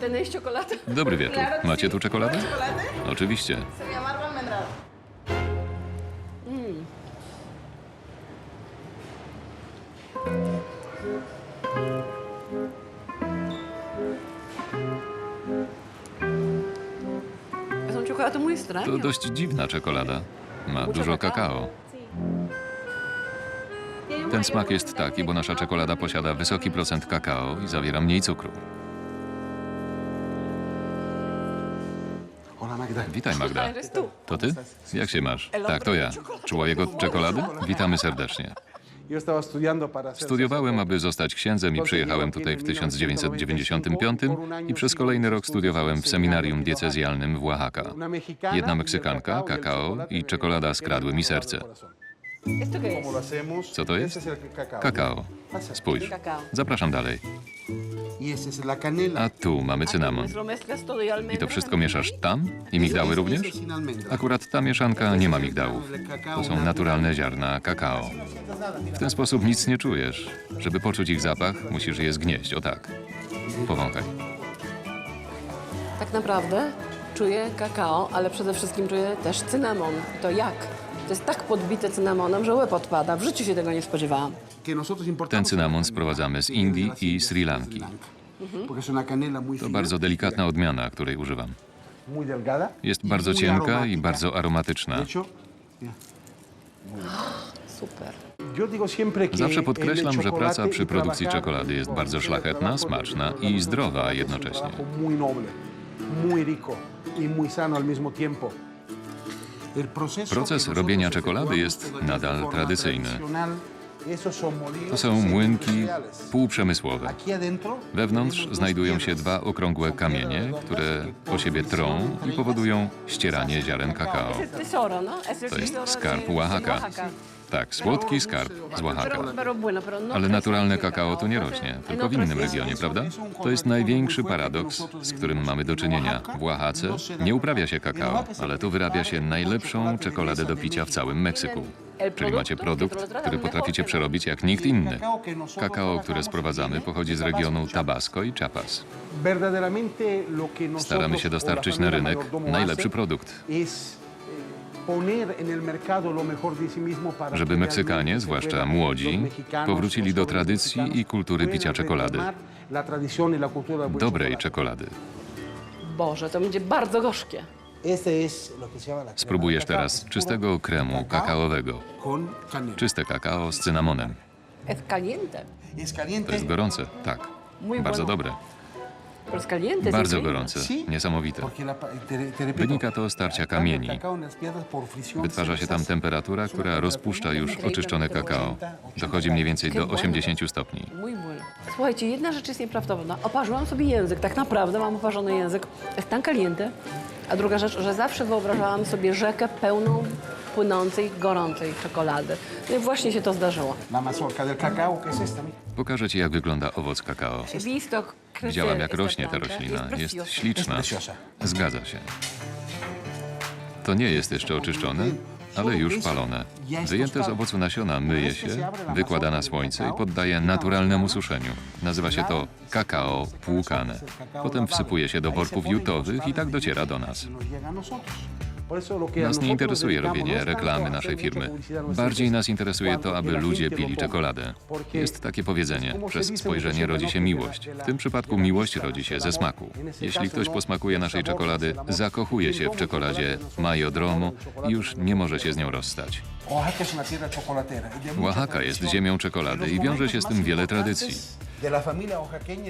¿Tenéis chocolate? Dobry wieczór. Claro que Macie sí. tu czekoladę? ¿Chocolate? Oczywiście. Se llama árbol almendral. Es un chocolate muy To extraño. dość dziwna czekolada. Ma dużo kakao. Ten smak jest taki, bo nasza czekolada posiada wysoki procent kakao i zawiera mniej cukru. Magda. Witaj Magda. To ty? Jak się masz? Tak, to ja. Człowiek od czekolady? Witamy serdecznie. Studiowałem, aby zostać księdzem i przyjechałem tutaj w 1995 i przez kolejny rok studiowałem w seminarium diecezjalnym w Oaxaca. Jedna y Meksykanka, y kakao i czekolada skradły mi serce. Co to jest? Kakao. Spójrz. Zapraszam dalej. A tu mamy cynamon. I to wszystko mieszasz tam? I migdały również? Akurat ta mieszanka nie ma migdałów. To są naturalne ziarna kakao. W ten sposób nic nie czujesz. Żeby poczuć ich zapach, musisz je zgnieść. O tak. Powąchaj. Tak naprawdę czuję kakao, ale przede wszystkim czuję też cynamon. I to jak? To jest tak podbite cynamonem, że łeb odpada. W życiu się tego nie spodziewałam. Ten cynamon sprowadzamy z Indii i Sri Lanki. To bardzo delikatna odmiana, której używam. Jest bardzo cienka i bardzo aromatyczna. Super. Zawsze podkreślam, że praca przy produkcji czekolady jest bardzo szlachetna, smaczna i zdrowa jednocześnie. trabajo muy noble, muy rico y muy sano al mismo tiempo. Proces robienia czekolady jest nadal tradycyjny. To są młynki półprzemysłowe. Wewnątrz znajdują się dwa okrągłe kamienie, które po siebie trą i powodują ścieranie ziaren kakao. To jest skarb Oaxaca. Tak, słodki skarb z Oaxaca. Ale naturalne kakao tu nie rośnie, tylko w innym regionie, prawda? To jest największy paradoks, z którym mamy do czynienia. W Oaxace nie uprawia się kakao, ale tu wyrabia się najlepszą czekoladę do picia w całym Meksyku. Czyli macie produkt, który potraficie przerobić jak nikt inny. Kakao, które sprowadzamy, pochodzi z regionu Tabasco i Chiapas. Staramy się dostarczyć na rynek najlepszy produkt. Żeby Meksykanie, zwłaszcza młodzi, powrócili do tradycji i kultury picia czekolady. y Dobrej czekolady. Boże, to będzie bardzo gorzkie. Spróbujesz teraz czystego kremu kakaowego. Czyste kakao z cynamonem. To jest gorące, tak. Bardzo dobre. Bardzo gorące. Niesamowite. Wynika to z starcia kamieni. Wytwarza się tam temperatura, która rozpuszcza już oczyszczone kakao. Dochodzi mniej więcej do 80 stopni. Słuchajcie, jedna rzecz jest nieprawdopodobna. Oparzyłam sobie język, tak naprawdę mam oparzony język. Jest tan caliente. A druga rzecz, że zawsze wyobrażałam sobie rzekę pełną płynącej, gorącej czekolady. No i właśnie się to zdarzyło. La mazorca del cacao, que es esta, mira. Pokażę Ci, jak wygląda owoc kakao. Widziałam, jak rośnie ta roślina. Es Jest preciosa. śliczna. Zgadza się. To nie jest jeszcze oczyszczone, ale już palone. Wyjęte z owocu nasiona myje się, wykłada na słońce i poddaje naturalnemu suszeniu. Nazywa się to kakao płukane. Potem wsypuje się do worków jutowych i tak dociera do nas. Nos llega a nosotros. Nas nie interesuje no robienie tanto reklamy naszej firmy. Bardziej nas interesuje to, aby ludzie pili toma. czekoladę. Jest takie powiedzenie, przez spojrzenie rodzi się ¿no? miłość. W tym przypadku miłość rodzi się ze smaku. Jeśli ktoś no posmakuje el naszej czekolady, zakochuje się w czekoladzie majodromo i już nie może się z nią rozstać. Oaxaca y jest tradición. ziemią czekolady i wiąże się z tym wiele tradycji.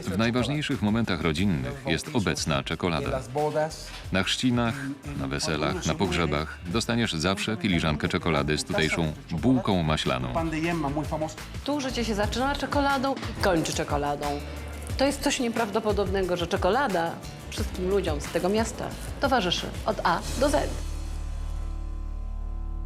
W najważniejszych momentach rodzinnych jest obecna czekolada. Na chrzcinach, na weselach, na pogrzebach dostaniesz zawsze filiżankę czekolady z tutejszą bułką maślaną. Tu życie się zaczyna czekoladą i kończy czekoladą. To jest coś nieprawdopodobnego, że czekolada wszystkim ludziom z tego miasta towarzyszy od A do Z.